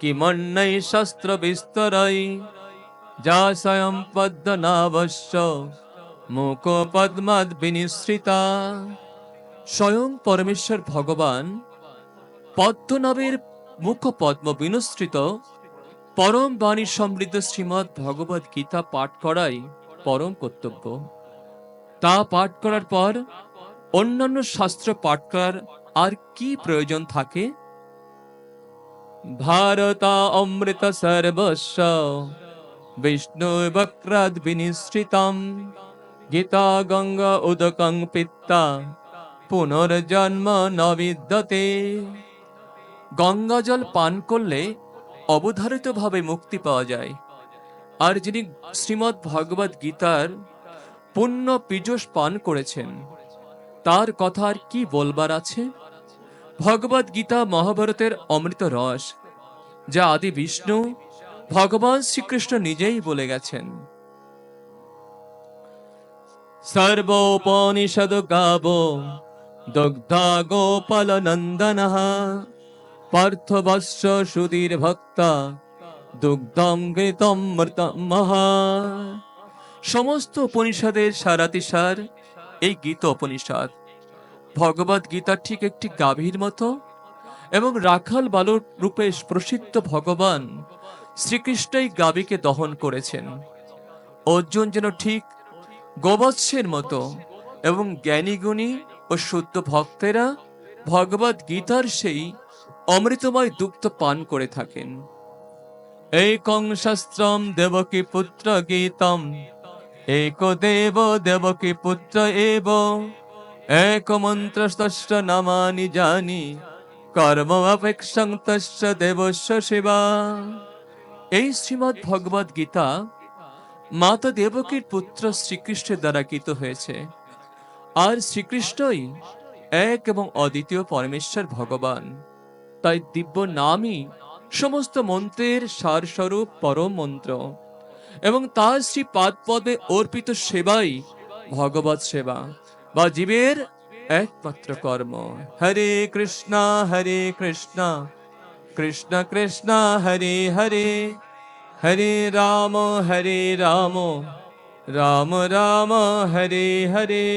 কিমন্নৈ শস্ত্র বিস্তরৈ যা স্বয়ং পদ্মনাভস্য মুখ পদ্মাদ বিনিশ্রিতা স্বয়ং পরমেশ্বর ভগবান পদ্মনাভের মুখ পদ্ম বিনুসৃত পরম বাণী সমৃদ্ধ শ্রীমৎ ভগবত গীতা পাঠ করাই পরম কর্তব্য। তা পাঠ করার পর অন্যান্য শাস্ত্র পাঠ করার আর কি প্রয়োজন থাকে? ভারতা অমৃত সর্বস্ব বিষ্ণু বক্রাদ বিনিশ্রিতম গীতা গঙ্গা উদকং পিত্তা পুনর্জন্ম ন বিদ্যতে গঙ্গা জল পান করলে অবধারিতভাবে মুক্তি পাওয়া যায়। আর যিনি শ্রীমৎ ভগবত গীতার পুণ্য পীযুষ পান করেছেন, তার কথা আর কি বলবার আছে? ভগবত গীতা মহাভারতের অমৃত রস, যা আদি বিষ্ণু ভগবান শ্রীকৃষ্ণ নিজেই বলে গেছেন। সর্বোপনিষদ গাব দগ্ধা গোপাল নন্দন পার্থবস্য সুধীর ভক্তা দুগ্ধম মহা। সমস্ত উপনিষদের সারাতিসার এই গীত উপনিষদ ভগবত গীতা ঠিক একটি গাভীর মতো এবং রাখাল বালক রূপে প্রসিদ্ধ ভগবান শ্রীকৃষ্ণই গাভীকে দহন করেছেন। অর্জুন যেন ঠিক গোবৎসের মতো এবং জ্ঞানীগুণী ও শুদ্ধ ভক্তেরা ভগবত গীতার সেই অমৃতময় দুগ্ধ পান করে থাকেন। এই শাস্ত্রম দেবকী পুত্র গীতম, এক দেব দেবকী পুত্র এব। এক মন্ত্রস্তস্য নামানি জানি কর্ম অপেক্ষং তস্য দেবস্য শিবা এই শ্রীমৎ ভগবত গীতা মাতা দেবকীর পুত্র শ্রীকৃষ্ণের দ্বারা গীত হয়েছে। আর শ্রীকৃষ্ণই এক এবং অদ্বিতীয় পরমেশ্বর ভগবান। তাই দিব্য নামই সমস্ত মন্ত্রের সারস্বরূপ পরম মন্ত্র। এবং তার শ্রী পাদপদে অর্পিত সেবাই ভগবত সেবা। বা জীবের একমাত্র কর্ম হরে কৃষ্ণ হরে কৃষ্ণ কৃষ্ণ কৃষ্ণ হরে হরে হরে রাম হরে রাম রাম রাম হরে হরে